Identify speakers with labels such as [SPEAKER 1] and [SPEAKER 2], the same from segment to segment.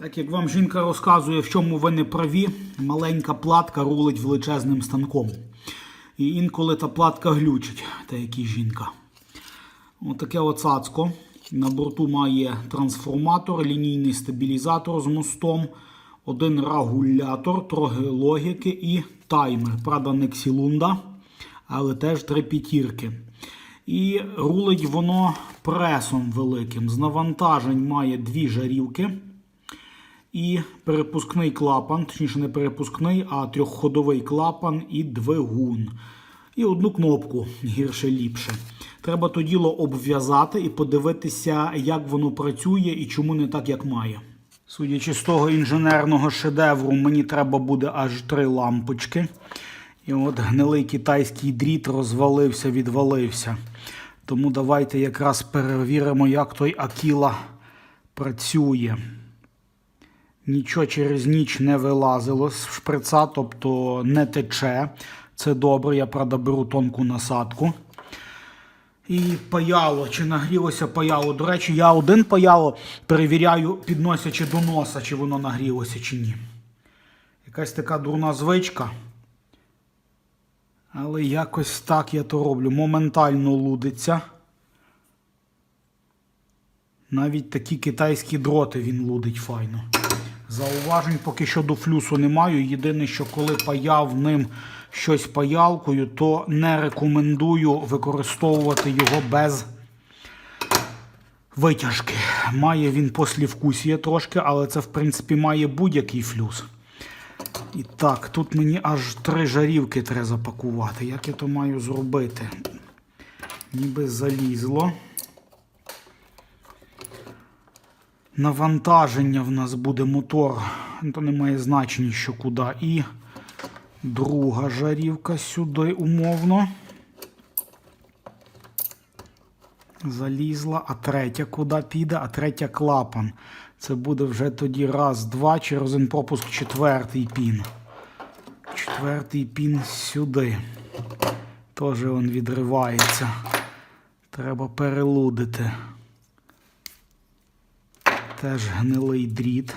[SPEAKER 1] Так як вам жінка розказує, в чому ви не праві, маленька платка рулить величезним станком. І інколи та платка глючить, та як і жінка. Отаке от цацко. На борту має трансформатор, лінійний стабілізатор з мостом, один регулятор, трохи логіки і таймер. Правда, не ксілунда, але теж три п'ятірки. І рулить воно пресом великим. З навантажень має дві жарівки. І перепускний клапан, точніше не перепускний, а трьохходовий клапан і двигун. І одну кнопку гірше ліпше. Треба то діло обв'язати і подивитися, як воно працює і чому не так, як має. Судячи з того інженерного шедевру, мені треба буде аж три лампочки. І от гнилий китайський дріт розвалився, відвалився. Тому давайте якраз перевіримо, як той Акіла працює. Нічого через ніч не вилазило з шприца, тобто не тече. Це добре, я правда беру тонку насадку. І паяло, чи нагрілося паяло. До речі, я один паяло перевіряю, підносячи до носа, чи воно нагрілося, чи ні. Якась така дурна звичка. Але якось так я то роблю. Моментально лудиться. Навіть такі китайські дроти він лудить файно. Зауважень поки що до флюсу не маю. Єдине, що коли паяв ним щось паялкою, то не рекомендую використовувати його без витяжки. Має він послівкусія трошки, але це в принципі має будь-який флюс. І так, тут мені аж три жарівки треба запакувати. Як я то маю зробити? Ніби залізло. Навантаження в нас буде мотор, то не має значення, що куди. І друга жарівка сюди умовно. Залізла, а третя куди піде, а третя клапан. Це буде вже тоді раз, два, через один пропуск четвертий пін. Четвертий пін сюди. Теж він відривається. Треба перелудити. Теж гнилий дріт.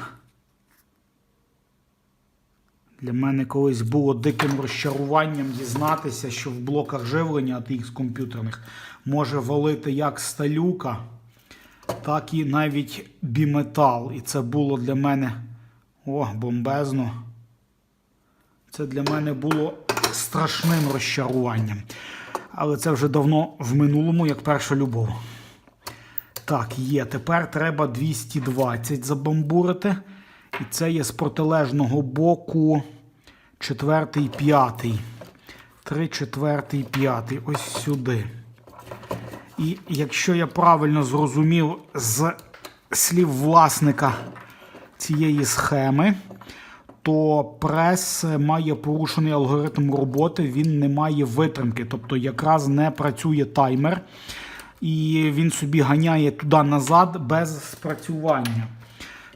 [SPEAKER 1] Для мене колись було диким розчаруванням дізнатися, що в блоках живлення ATX комп'ютерних може валити як сталюка, так і навіть біметал. І це було для мене о, бомбезно. Це для мене було страшним розчаруванням. Але це вже давно в минулому, як перша любов. Так, є. Тепер треба 220 забамбурити. І це є з протилежного боку четвертий, п'ятий. Три, четвертий, п'ятий. Ось сюди. І якщо я правильно зрозумів з слів власника цієї схеми, то прес має порушений алгоритм роботи, він не має витримки, тобто якраз не працює таймер, і він собі ганяє туди-назад без спрацювання.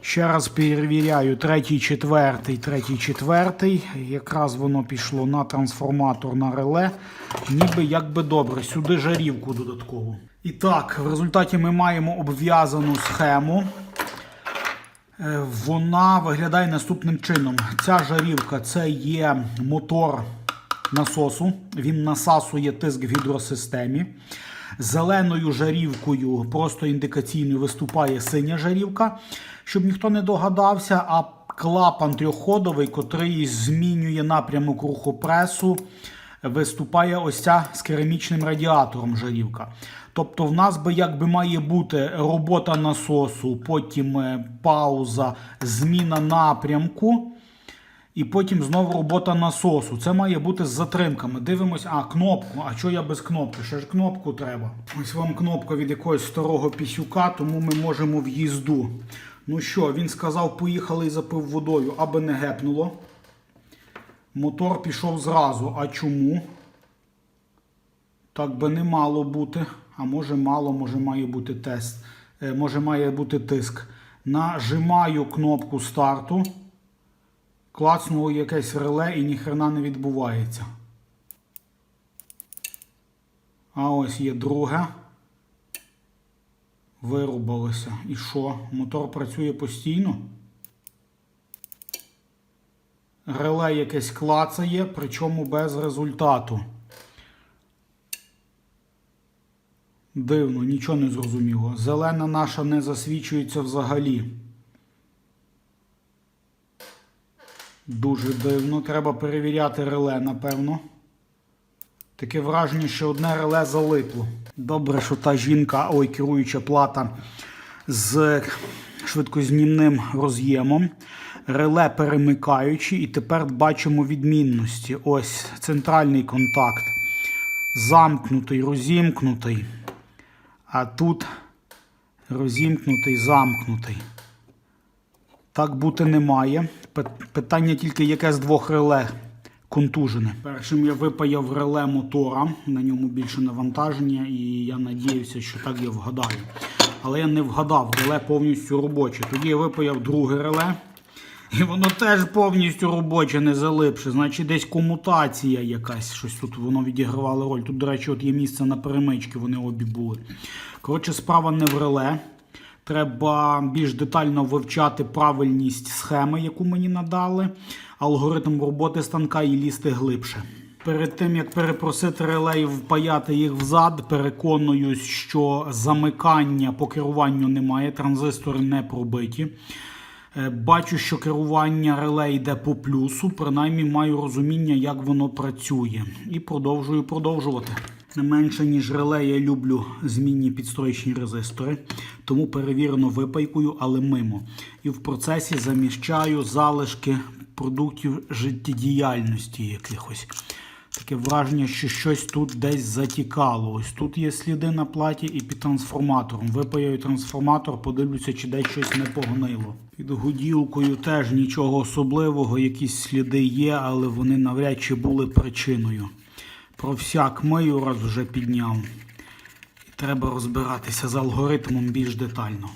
[SPEAKER 1] Ще раз перевіряю, третій, четвертий, третій, четвертий. Якраз воно пішло на трансформатор на реле. Ніби як би добре. Сюди жарівку додаткову. І так, в результаті ми маємо обв'язану схему. Е, Вона виглядає наступним чином. Ця жарівка це є мотор насосу. Він насасує тиск в гідросистемі. Зеленою жарівкою, просто індикаційною, виступає синя жарівка, щоб ніхто не догадався. А клапан трьохходовий, котрий змінює напрямок руху пресу, виступає ось ця з керамічним радіатором жарівка. Тобто, в нас би якби має бути робота насосу, потім е, пауза, зміна напрямку. І потім знову робота насосу. Це має бути з затримками. Дивимось, а кнопку. А що я без кнопки? Ще ж кнопку треба. Ось вам кнопка від якогось старого пісюка, тому ми можемо в їзду. Ну що, він сказав, поїхали і запив водою, аби не гепнуло. Мотор пішов зразу. А чому? Так би не мало бути. А може мало, може має бути тест. Е, може має бути тиск. Нажимаю кнопку старту. Клацнуло якесь реле і ніхрена не відбувається. А ось є друге. Вирубалося. І що? Мотор працює постійно? Реле якесь клацає, причому без результату. Дивно, нічого не зрозуміло. Зелена наша не засвічується взагалі. Дуже дивно. Треба перевіряти реле, напевно. Таке враження, що одне реле залипло. Добре, що та жінка, ой, керуюча плата з швидкознімним роз'ємом. Реле перемикаючі, і тепер бачимо відмінності. Ось центральний контакт. Замкнутий, розімкнутий. А тут розімкнутий, замкнутий. Так бути не має. Питання тільки яке з двох реле контужене. Першим я випаяв реле мотора, на ньому більше навантаження, і я надіявся, що так я вгадаю. Але я не вгадав, реле повністю робоче. Тоді я випаяв друге реле. І воно теж повністю робоче, не залипше. Значить, десь комутація якась. Щось тут воно відігравало роль. Тут, до речі, от є місце на перемички, вони обі були. Коротше, справа не в реле. Треба більш детально вивчати правильність схеми, яку мені надали, алгоритм роботи станка і лізти глибше. Перед тим як перепросити реле і впаяти їх взад, переконуюсь, що замикання по керуванню немає, транзистори не пробиті. Е, Бачу, що керування реле йде по плюсу, принаймні маю розуміння, як воно працює. І продовжую продовжувати. Не менше, ніж реле, я люблю змінні підстроєчні резистори, тому перевірено випайкою, але мимо. І в процесі заміщаю залишки продуктів життєдіяльності якихось. Таке враження, що щось тут десь затікало. Ось тут є сліди на платі і під трансформатором. Випаяю трансформатор, подивлюся, чи десь щось не погнило. Під гуділкою теж нічого особливого, якісь сліди є, але вони навряд чи були причиною. Про всяк мию раз вже підняв. І треба розбиратися з алгоритмом більш детально.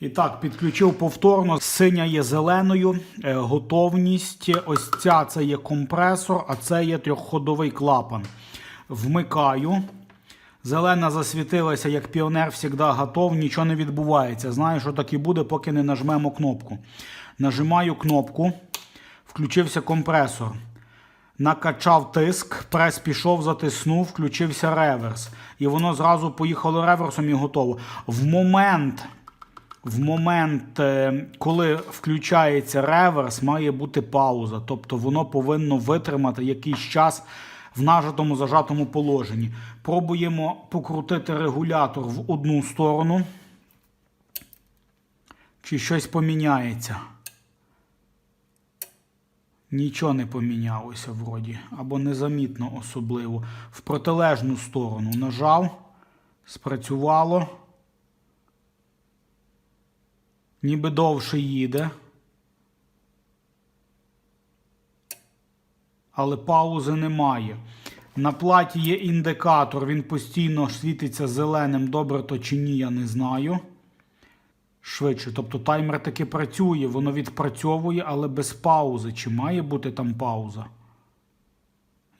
[SPEAKER 1] І так, підключив повторно. Синя є зеленою. Е, Готовність. Ось ця це є компресор, а це є трьохходовий клапан. Вмикаю. Зелена засвітилася, як піонер завжди готов, нічого не відбувається. Знаю, що так і буде, поки не нажмемо кнопку. Нажимаю кнопку, включився компресор. Накачав тиск, прес пішов, затиснув, включився реверс. І воно зразу поїхало реверсом і готово. В момент, в момент, е, коли включається реверс, має бути пауза. Тобто воно повинно витримати якийсь час в нажатому зажатому положенні. Пробуємо покрутити регулятор в одну сторону. Чи щось поміняється? Нічого не помінялося вроді, або незамітно особливо. В протилежну сторону нажав, спрацювало. Ніби довше їде. Але паузи немає. На платі є індикатор, він постійно світиться зеленим, добре то чи ні, я не знаю. Швидше. Тобто таймер таки працює, воно відпрацьовує, але без паузи. Чи має бути там пауза?